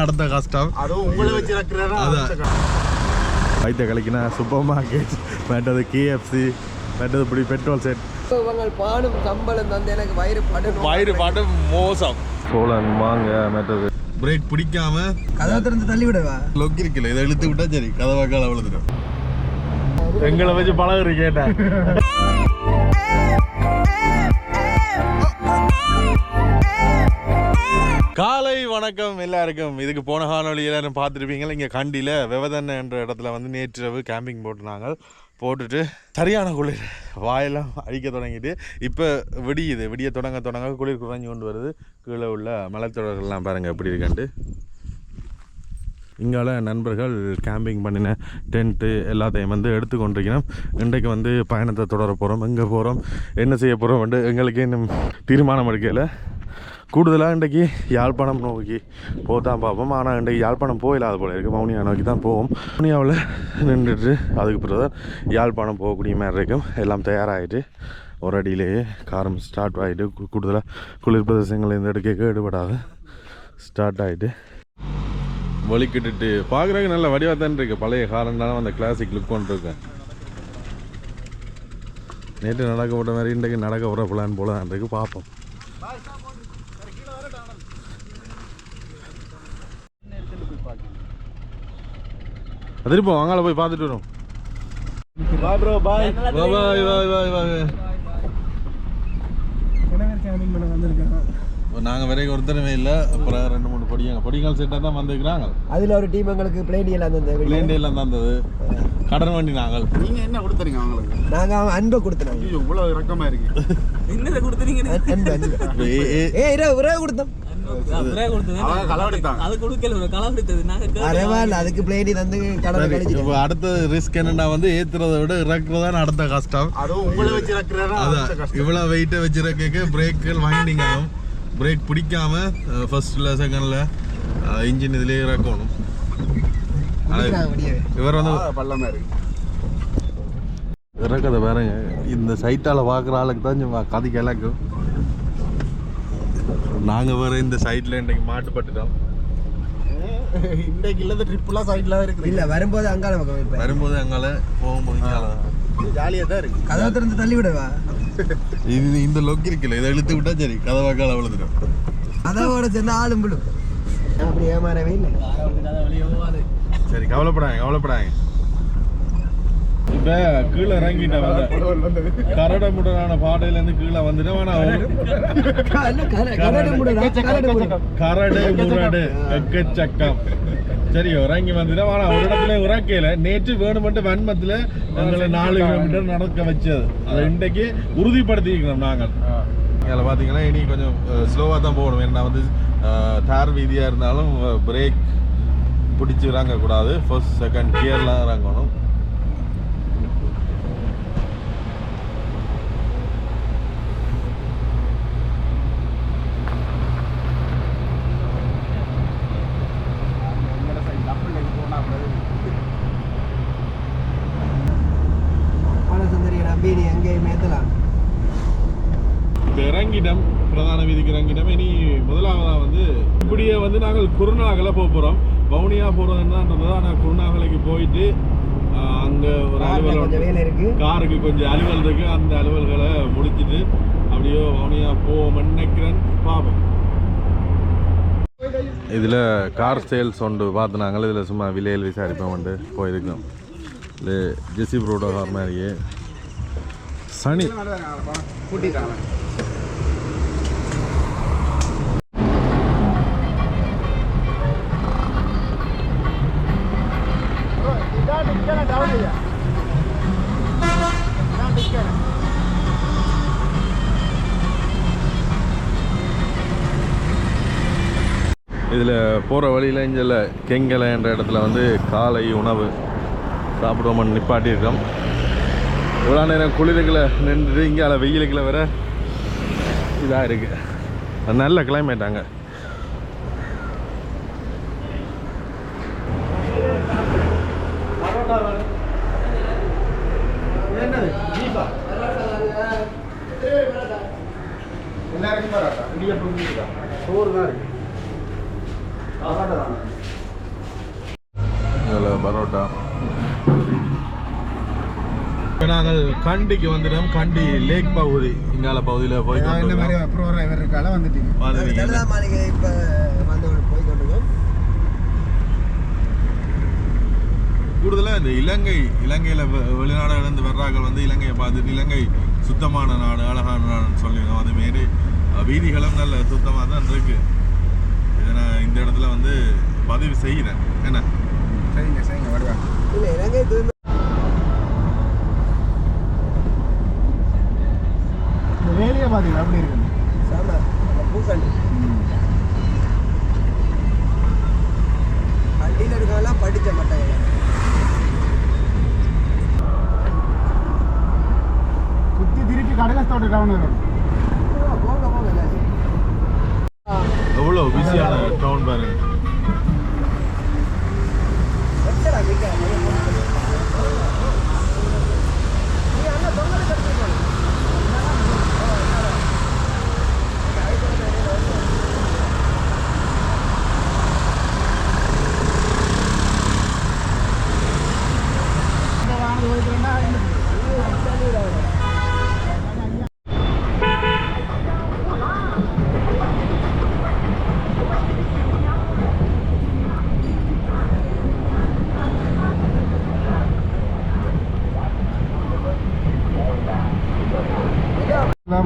அடுத்த கஷ்டம் வைத்த கலைக்கினா சூப்பர் மார்க்கெட். மற்றது கேஎஃப்சி மற்றது இப்படி பெட்ரோல் செட். இவங்க பாடும் சம்பளம் தந்து எனக்கு வயிறு படணும். வயிறு பாட்டு மோசம். சோளன் மாங்க மற்றது பிரேக் பிடிக்காம கதவை திறந்து தள்ளி விடவா லொக் இருக்குல்ல இதை இழுத்து விட்டா சரி. கதவை கால விழுந்துடும். எங்களை வச்சு பழகுறி கேட்டேன். காலை வணக்கம் எல்லாருக்கும். இதுக்கு போன காணொலி எல்லாரும் பார்த்துருப்பீங்களா? இங்கே கண்டியில் விவதன்ன என்ற இடத்துல வந்து நேற்றிரவு கேம்பிங் போட்டுனாங்க போட்டுட்டு சரியான குளிர். வாயெல்லாம் அழிக்க தொடங்கிட்டு இப்போ விடியுது. விடிய தொடங்க தொடங்க குளிர் குறைஞ்சு கொண்டு வருது. கீழே உள்ள மலைத்தொடர்கள்லாம் பாருங்கள் எப்படி இருக்காண்டு இங்கால நண்பர்கள் கேம்பிங் பண்ணின டென்ட்டு எல்லாத்தையும் வந்து எடுத்து இன்றைக்கு வந்து பயணத்தை தொடர போகிறோம் எங்கே போகிறோம் என்ன செய்ய போகிறோம் வந்து எங்களுக்கு இன்னும் தீர்மானம் எடுக்கலை. கூடுதலாக இன்றைக்கு யாழ்ப்பாணம் நோக்கி போதான் பார்ப்போம் ஆனால் இன்றைக்கு யாழ்ப்பாணம் போயிடாத போல இருக்குது மௌனியா நோக்கி தான் போவோம். மௌனியாவில் நின்றுட்டு அதுக்கு பிறகு தான் யாழ்ப்பாணம் போகக்கூடிய மாதிரி இருக்கும். எல்லாம் தயாராகிட்டு ஒரு அடியிலேயே காரம் ஸ்டார்ட் ஆகிட்டு கூடுதலாக குளிர் பிரதேசங்கள் இந்த இடத்துக்கு ஈடுபடாது ஸ்டார்ட் ஆகிட்டு வலிக்கிட்டுட்டு பார்க்குறதுக்கு நல்ல வடிவாக தான் இருக்கு. பழைய காரண்டாலும் அந்த கிளாசிக் லுக் கொண்டு இருக்கேன் நேற்று நடக்க போட்ட மாதிரி இன்றைக்கு நடக்க விட பிளான் போல தான் இருக்குது பார்ப்போம் திருப்போம் அங்கால போய் பார்த்துட்டு வரும் பாய் ப்ரோ பாய் பாய் பாய் பாய் பாய் நாங்கள் வரைக்கும் ஒருத்தருமே இல்லை அப்புறம் ரெண்டு மூணு பொடியாங்க பொடிகள் செட்டாக தான் வந்துருக்குறாங்க அதுல ஒரு டீம் எங்களுக்கு பிளேன் எல்லாம் தந்தது பிளேன் எல்லாம் தந்தது கடன் வண்டி நாங்கள் நீங்க என்ன கொடுத்துறீங்க அவங்களுக்கு நாங்க அவன் அன்பை கொடுத்தோம் ஐயோ இவ்வளவு இறக்கமா இருக்கு என்னதை கொடுத்தீங்க அன்பு அன்பு இப்ப ஏ- ஏ- ஏ இரவு இரவு கொடுத்தோம் அதுக்கு ரிஸ்க் என்னன்னா வந்து ஏத்துறதை விட இறக்குறதான் அடுத்த கஷ்டம். இறக்குறதா இவ்வளவு வெயிட்டை வச்சிருக்க பிரேக்குகள் வைண்டிங் ஆகும். பிரேக் பிடிக்காம ஃபர்ஸ்ட்ல செகண்ட்ல இன்ஜின் இதுலயே இறக்கணும். இவர் வந்து பள்ளமா இருக்கு. இறக்கதை பாருங்க இந்த சைட்டால பாக்குற ஆளுக்கு தான் கதி கிழக்கும் நாங்க வேற இந்த சைட்ல இன்னைக்கு மாட்டுப்பட்டுட்டோம். இன்றைக்கு இல்லாத ட்ரிப்லாம் சைட்ல தான் இருக்குது. இல்ல வரும்போது அங்கால பக்கம் வரும்போது அங்கால போகும்போது இங்கால ஜாலியா தான் இருக்கு. கதவை திறந்து தள்ளி விடவா? இது இந்த லொக் இருக்குல்ல இதை இழுத்து விட்டா சரி கதவை கால விழுந்துடும். கதவோட சேர்ந்து ஆளும் விழும். அப்படி ஏமாறவே இல்லை. சரி கவலைப்படாங்க கவலைப்படாங்க இப்ப கீழே இறங்கிட்டேன் வந்து கரடமுடனான பாடையில இருந்து கீழே வந்துட்டேன் ஆனா கரடு முரடு எக்கச்சக்கம். சரி இறங்கி வந்துட்டேன் ஆனா ஒரு இடத்துல இறக்கையில நேற்று வேணுமென்று வன்மத்துல எங்களை நாலு கிலோமீட்டர் நடக்க வச்சது. அதை இன்றைக்கு உறுதிப்படுத்திக்கிறோம் நாங்கள். அதில் பார்த்தீங்கன்னா இனி கொஞ்சம் ஸ்லோவாக தான் போகணும். ஏன்னா வந்து தார் வீதியாக இருந்தாலும் பிரேக் பிடிச்சி இறங்கக்கூடாது ஃபர்ஸ்ட் செகண்ட் கியர்லாம் இறங்கணும் பாலசுந்தரி நம்பி நீ எங்கேயும் ஏத்தலாம் இப்போ இறங்கிட்டோம் பிரதான வீதிக்கு இறங்கிட்டோம் இனி முதலாவதாக வந்து இப்படியே வந்து நாங்கள் குருநாகலை போக போகிறோம் வவுனியா போகிறதுன்றதுதான் ஆனால் குருநாகலைக்கு போயிட்டு அங்கே ஒரு அலுவலகம் கொஞ்சம் வேலை இருக்கு. காருக்கு கொஞ்சம் அலுவல் இருக்கு. அந்த அலுவல்களை முடிச்சிட்டு அப்படியே வவுனியா போவோம்னு நினைக்கிறேன். பார்ப்போம் இதில் கார் சேல்ஸ் ஒன்று பார்த்து நாங்கள் இதில் சும்மா விலையில் விசாரிப்போம் வந்து போயிருக்கோம். இது ஜெசி ப்ரோட கார் மாதிரியே சனி. இதில் போகிற வழியில் இங்கே கெங்கலை என்ற இடத்துல வந்து காலை உணவு சாப்பிடுவோம் நிப்பாட்டியிருக்கோம் இவ்வளோ நேரம் குளிருக்குள்ள நின்றுட்டு இங்கே வெயிலுக்குள்ள வேற இதாக இருக்குது நல்ல கிளைமேட்டாங்க அங்கே. சோறு தான் இருக்கு. கண்டிக்கு வந்துட்டோம். கண்டி லேக் பகுதி இங்கால பகுதியில் போய் இந்த மாதிரி அப்புறம் வர இவர் இருக்கால வந்துட்டீங்க. வந்துட்டீங்க தலதா மாளிகை இப்ப வந்து போய் கொண்டிருக்கோம். கூடுதலாக இந்த இலங்கை இலங்கையில் வெளிநாடுகளிலிருந்து வர்றார்கள் வந்து இலங்கையை பார்த்துட்டு இலங்கை சுத்தமான நாடு அழகான நாடுன்னு சொல்லிடுவோம் அதுமாரி வீதிகளும் நல்ல சுத்தமாக தான் இருக்கு. இதை நான் இந்த இடத்துல வந்து பதிவு செய்கிறேன். என்ன? சரிங்க சரிங்க வருவாங்க. இல்ல இலங்கை பார்த்தீங்களா எப்படி இருக்கு? சாம வண்டியில் படிச்ச மாட்டாங்க சுற்றி திருப்பி கடலத்தோட டவுன் வரும்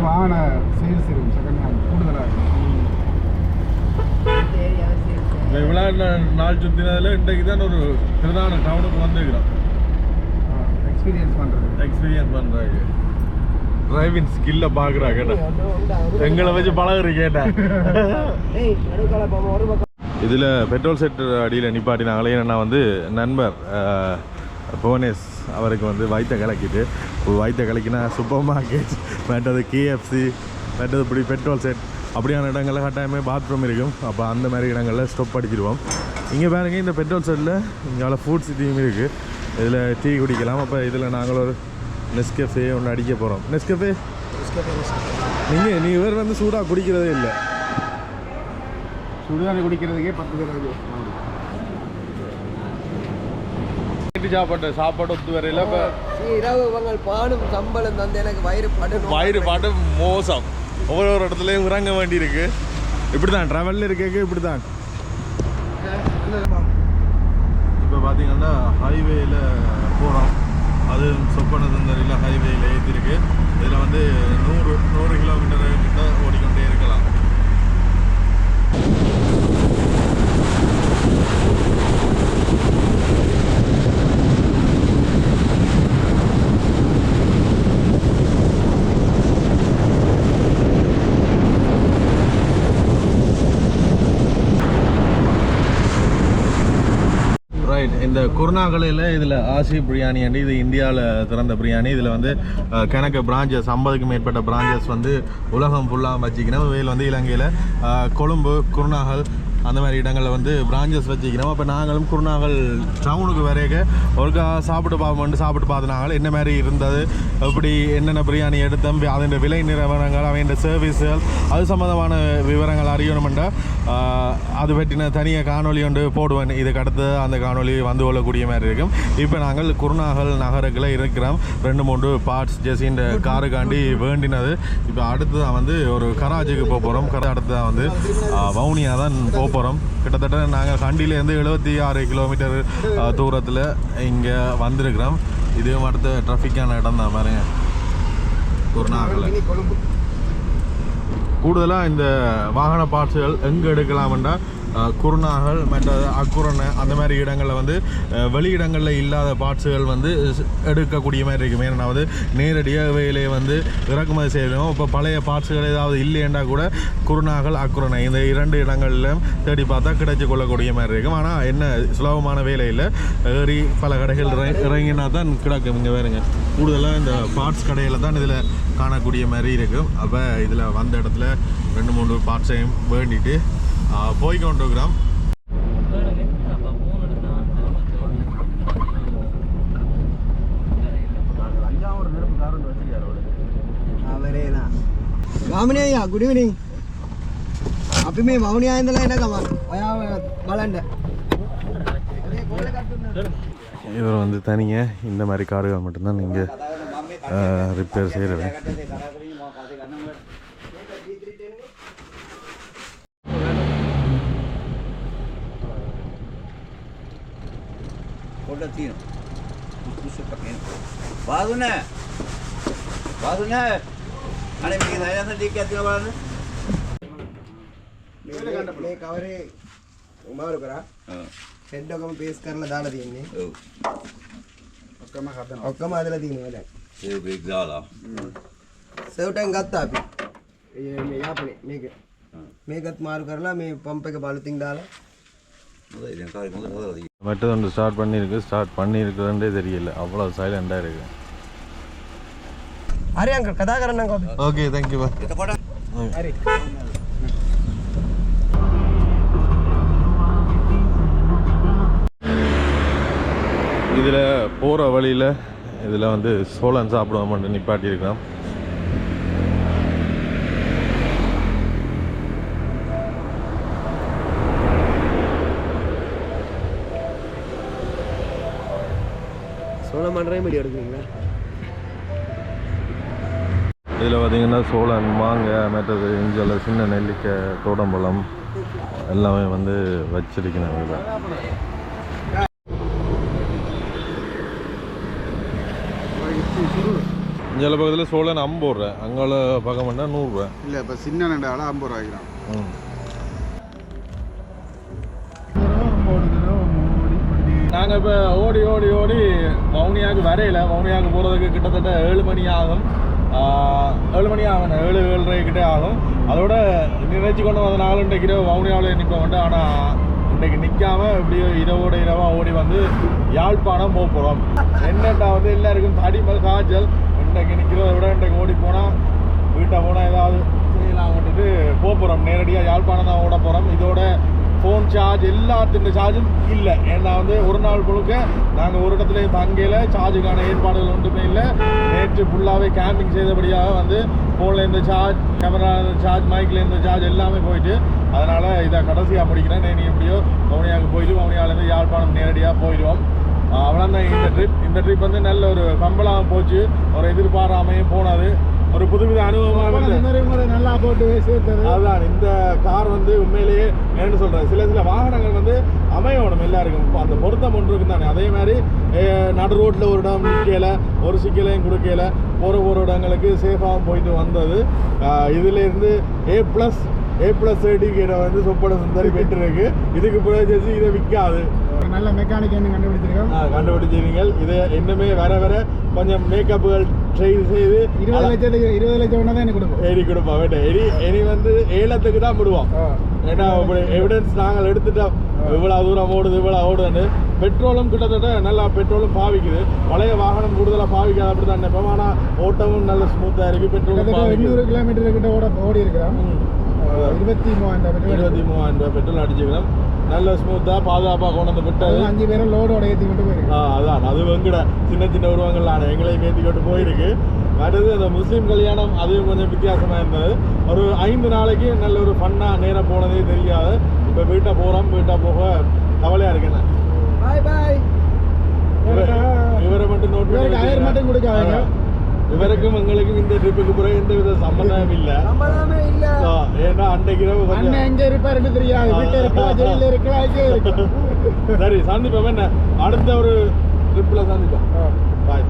வாகன சேல்ஸ் இருக்கும் செகண்ட் ஹேண்ட் கூடுதலாக. இருக்கும் இந்த விளையாட்டு நாள் சுற்றினதில் இன்றைக்கு தான் ஒரு பிரதான டவுனுக்கு வந்துருக்கிறோம். எக்ஸ்பீரியன்ஸ் பண்ணுறது எக்ஸ்பீரியன்ஸ் பண்ணுறாங்க டிரைவிங் ஸ்கில்லை பார்க்குறா கேட்டா எங்களை வச்சு பழகுறீ கேட்டா பக்கம். இதில் பெட்ரோல் செட் அடியில் நிப்பாட்டினாங்களே என்னென்னா வந்து நண்பர் புவனேஷ் அவருக்கு வந்து வயிற்ற கலக்கிட்டு வயிற்ற கலக்கினா சூப்பர் மார்க்கெட் மற்றது கேஎஃப்சி மற்றது இப்படி பெட்ரோல் செட். அப்படியான இடங்களில் கட்டாயமே பாத்ரூம் இருக்கும். அப்போ அந்த மாதிரி இடங்களில் ஸ்டொப் அடிச்சிடுவோம் இங்கே பாருங்க இந்த பெட்ரோல் செட்டில் இங்கே ஃபுட் சிட்டியும் இருக்குது இதில் டீ குடிக்கலாம். அப்போ இதில் நாங்கள் ஒரு நெஸ்கஃபே ஒன்று அடிக்க போகிறோம் நெஸ்கஃபே நீங்கள் நீ இவர் வந்து சூடாக குடிக்கிறதே இல்லை. சுடுதண்ணி குடிக்கிறதுக்கே பத்து தடவை நைட்டு சாப்பாட்டு சாப்பாடு ஒத்து வரையில் இரவு உங்கள் பாடும் சம்பளம் தந்து எனக்கு வயிறு படு வயிறு பாட்டு மோசம். ஒவ்வொரு ஒரு இடத்துலையும் இறங்க வேண்டி இருக்கு இப்படி தான் ட்ராவலில் இருக்க இப்படி தான் இப்போ பார்த்தீங்கன்னா ஹைவேயில் போகிறோம் அது சொப்பனதந்தரில் ஹைவேயில் ஏற்றிருக்கு இதில் வந்து நூறு நூறு கிலோமீட்டர் கிட்ட ஓடிக்கொண்டே இருக்கலாம் ரைட் இந்த குருணாகலையில் இதில் ஆசி பிரியாணி அண்டி இது இந்தியாவில் திறந்த பிரியாணி. இதில் வந்து கிணக்கு கணக்கு பிரான்ச்சஸ் ஐம்பதுக்கும் மேற்பட்ட பிரான்ச்சஸ் வந்து உலகம் ஃபுல்லாக வச்சுக்கணும் வெயில் வந்து இலங்கையில் கொழும்பு குருணாகல் அந்த மாதிரி இடங்களில் வந்து பிரான்ச்சஸ் வச்சுக்கிறோம். அப்போ நாங்களும் குருநாகல் டவுனுக்கு வரைக்க ஒருக்கா சாப்பிட்டு பார்ப்போம்னு சாப்பிட்டு பார்த்தினாங்க. என்ன மாதிரி இருந்தது? எப்படி என்னென்ன பிரியாணி எடுத்தோம்? அதன் விலை நிறுவனங்கள் அவையின் சர்வீஸ்கள் அது சம்மந்தமான விவரங்கள் அறியணுமெண்டா அது பற்றின தனியாக காணொளி ஒன்று போடுவேன். இதுக்கு அடுத்து அந்த காணொலி வந்து கொள்ளக்கூடிய மாதிரி இருக்கும். இப்போ நாங்கள் குருநாகல் நகருக்குள்ள இருக்கிறோம். ரெண்டு மூன்று பார்ட்ஸ் ஜெசின் காருக்காண்டி வேண்டினது. இப்போ அடுத்து தான் வந்து ஒரு கராஜுக்கு போக போகிறோம் கரை அடுத்து தான் வந்து வவுனியா தான் போக போகிறோம் கிட்டத்தட்ட நாங்கள் கண்டியிலேருந்து எழுபத்தி ஆறு கிலோமீட்டர் தூரத்தில் இங்கே வந்திருக்கிறோம். இதுவும் அடுத்து ட்ராஃபிக்கான இடம் தான் பாருங்க. குருநாகலில் கொழும்பு கூடுதலாக இந்த வாகன பார்ட்ஸுகள் எங்கே எடுக்கலாம்னா குருநாகல் மற்ற அக்குரணை அந்த மாதிரி இடங்களில் வந்து வெளி இடங்களில் இல்லாத பார்ட்ஸுகள் வந்து எடுக்கக்கூடிய மாதிரி இருக்கும் ஏன்னா வந்து நேரடியாக இவையிலே வந்து இறக்குமதி செய்யணும். இப்போ பழைய பார்ட்ஸுகள் ஏதாவது இல்லையேண்டா கூட குருநாகல் அக்குரணை இந்த இரண்டு இடங்களிலும் தேடி பார்த்தா கிடைச்சி கொள்ளக்கூடிய மாதிரி இருக்கும் ஆனால் என்ன சுலபமான வேலையில் ஏறி பல கடைகள் இறங்கினா தான் கிடக்கும். இங்கே வேறுங்க கூடுதலாக இந்த பார்ட்ஸ் கடையில் தான் இதில் காணக்கூடிய மாதிரி இருக்கும் அப்போ இதில் வந்த இடத்துல ரெண்டு மூணு பார்ட்ஸையும் வேண்டிட்டு போய் கொண்டிருக்கிறோம் அஞ்சாவது நெருப்பு கார் ஒன்று வச்சிருக்காரு அவரு அவரே தான் මාමනයා ගුඩ ඉවිනිං අපි මේ මවුනියා ඉඳලා එනකම ඔයා බලන්න இவர் வந்து தனியாக இந்த மாதிரி கார்கள் மட்டும்தான் நீங்கள் ரிப்பேர் செய்கிறது පොඩ තියෙන පුෂ්පකෙන් වාදුන වාදුන අනේ මේක සයන්ස් ටික ඇතුළ බලන්න. මේ කවරේ උමාරු කරා. ඔව් හෙඩ්ඩකම පේස් කරලා දාලා තියෙන්නේ. ඔව්. ඔක්කොම හදනවා. ඔක්කොම හදලා තියෙනවා දැන්. ඒ බ්‍රේක් දාලා. සෙව්ටෙන් ගත්තා අපි. ඒ මේ යාපනේ මේක. මේකත් මාරු කරලා මේ පම්ප් එක බලුතින් දාලා மெட்டது ஒன்று ஸ்டார்ட் பண்ணியிருக்கு ஸ்டார்ட் பண்ணியிருக்குதுன்றே தெரியல. அவ்வளோ சைலண்டாக இருக்கு. அரே அங்கிள் கதாகரன் ஓகே தேங்க்யூ அரே இதில் போகிற வழியில் இதில் வந்து சோளம் சாப்பிடுவோம் மட்டும் நிப்பாட்டியிருக்கலாம் பார்த்தீங்கன்னா சோளம் மாங்காய் மற்றது இஞ்சில் சின்ன நெல்லிக்காய் தோடம்பழம் எல்லாமே வந்து வச்சிருக்கணும் இதில் இஞ்சில் பக்கத்தில் சோளம் ஐம்பது ரூபா அங்கே பார்க்க மாட்டா நூறுரூவா இல்ல இப்ப சின்ன நண்டால ஐம்பது ரூபாய்க்கிறான் ம். நாங்கள் இப்போ ஓடி ஓடி ஓடி வவுனியாவுக்கு வரையில வவுனியாவுக்கு போகிறதுக்கு கிட்டத்தட்ட ஏழு மணி ஆகும். ஏழு மணி ஆகும். ஏழு ஏழரை கிட்டே ஆகும். அதோட நினைச்சு கொண்டு வந்த நாள் இன்றைக்கு இரவு வவுனியாவில் நிற்ப ஆனால் இன்றைக்கு நிற்காம இப்படியோ இரவோட இரவாக ஓடி வந்து யாழ்ப்பாணம் போக போகிறோம் என்னட்டா வந்து எல்லாருக்கும் தடிமல் காய்ச்சல். இன்றைக்கு நிற்கிறத விட இன்றைக்கு ஓடி போனால் வீட்டை போனால் ஏதாவது செய்யலாம் வந்துட்டு போக போகிறோம் நேரடியாக யாழ்ப்பாணம் தான் ஓட போகிறோம் இதோட ஃபோன் சார்ஜ் எல்லாத்தின் சார்ஜும் இல்லை. ஏன்னா வந்து ஒரு நாள் முழுக்க நாங்கள் ஒரு இடத்துல தங்கையில் சார்ஜுக்கான ஏற்பாடுகள் ஒன்றுமே இல்லை. நேற்று ஃபுல்லாகவே கேம்பிங் செய்தபடியாக வந்து ஃபோனில் இருந்த சார்ஜ் கேமரா சார்ஜ் மைக்கில் இருந்த சார்ஜ் எல்லாமே போயிட்டு அதனால் இதை கடைசியாக முடிக்கிறேன் நீ எப்படியோ வவுனியாவுக்கு போயிட்டு மௌனியாவிலேருந்து யாழ்ப்பாணம் நேரடியாக போயிடுவோம். அவ்வளோதான் இந்த ட்ரிப் இந்த ட்ரிப் வந்து நல்ல ஒரு கம்பலாக போச்சு. ஒரு எதிர்பாராமையும் போனது. ஒரு புதுவித அனுபவமாக நல்லா போட்டு சேர்த்தது. அதான் இந்த கார் வந்து உண்மையிலேயே என்ன சொல்றேன் சில சில வாகனங்கள் வந்து அமையணும் எல்லாருக்கும். அந்த பொருத்தம் ஒன்று இருக்கு தானே. அதே மாதிரி நடு ரோட்டில் ஒரு இடம் நிற்கல ஒரு சிக்கலையும் கொடுக்கல போகிற ஒரு இடங்களுக்கு சேஃபாகவும் போயிட்டு வந்தது. அஹ், இதுல இருந்து ஏ ப்ளஸ் ஏ ப்ளஸ் சர்டிஃபிகேட்டை வந்து சொப்பட சுந்தரி பெற்றிருக்கு. இதுக்கு பிறகு இதை விற்காது ஒரு நல்ல மெக்கானிக் என்ன கண்டுபிடிச்சிருக்கோம் கண்டுபிடிச்சிருங்கள் இதை இன்னுமே வர வர கொஞ்சம் மேக்கப்புகள் ட்ரை செய்து இருபது லட்சத்துக்கு இருபது லட்சம் ஒன்றா தான் எனக்கு கொடுப்போம். ஏறி கொடுப்போம் வேண்டாம் எரி எரி வந்து ஏலத்துக்கு தான் விடுவோம் ஏன்னா எவிடன்ஸ் நாங்கள் எடுத்துட்டோம். இவ்வளவு தூரம் ஓடுது இவ்வளவு ஓடுதுன்னு. பெட்ரோலும் கிட்டத்தட்ட நல்லா பெட்ரோலும் பாவிக்குது. பழைய வாகனம் கூடுதலாக பாவிக்காது அப்படி தான் நினைப்போம். ஆனால் ஓட்டமும் நல்ல ஸ்மூத்தாக இருக்கு பெட்ரோலும் கிட்டத்தட்ட பாவிக்குது. எண்ணூறு கிலோமீட்டர் கிட்ட ஓட ஓடி இருக்கிறோம். இருபத்தி மூவாயிரம் பெட்ரோல் இருபத்தி மூவாயிரம் ரூபாய் பெட்ரோல் அடிச்சுக்கிறோம் நல்ல ஸ்மூத்தாக பாதுகாப்பாக கொண்டு வந்து விட்டது. அதுவும் அஞ்சு பேரும் லோடோட ஏற்றி கொண்டு போயிருக்கு. ஆ அதான். அது வெங்கட சின்ன சின்ன உருவங்களான எங்களையும் ஏற்றிக்கிட்டு போயிருக்கு. அடுத்தது அந்த முஸ்லீம் கல்யாணம் அதுவும் கொஞ்சம் வித்தியாசமாக இருந்தது. ஒரு ஐந்து நாளைக்கு நல்ல ஒரு ஃபன்னாக நேரம் போனதே தெரியாது. இப்போ வீட்டை போகிறோம் வீட்டை போக கவலையாக இருக்குண்ணே பாய் பாய் இவ- இவரை மட்டும் நோட் இவருக்கு ஆயிரம் மட்டும் கொடுக்காதீங்க. இவருக்கும் எங்களுக்கும் இந்த ட்ரிப்புக்கு பிறகு எந்த வித சம்பந்தமும் இல்லை. சம்பளமே இல்ல. ஏன்னா அன்றைக்கு இரவு கொஞ்சம் எங்க இருப்பாருன்னு தெரியாது வீட்டுல இருக்கலாம் ஜெயில இருக்கலாம் எங்கே இருக்கலாம். சரி சந்திப்போம். என்ன? அடுத்த ஒரு ட்ரிப்பில் சந்திப்போம். பாய்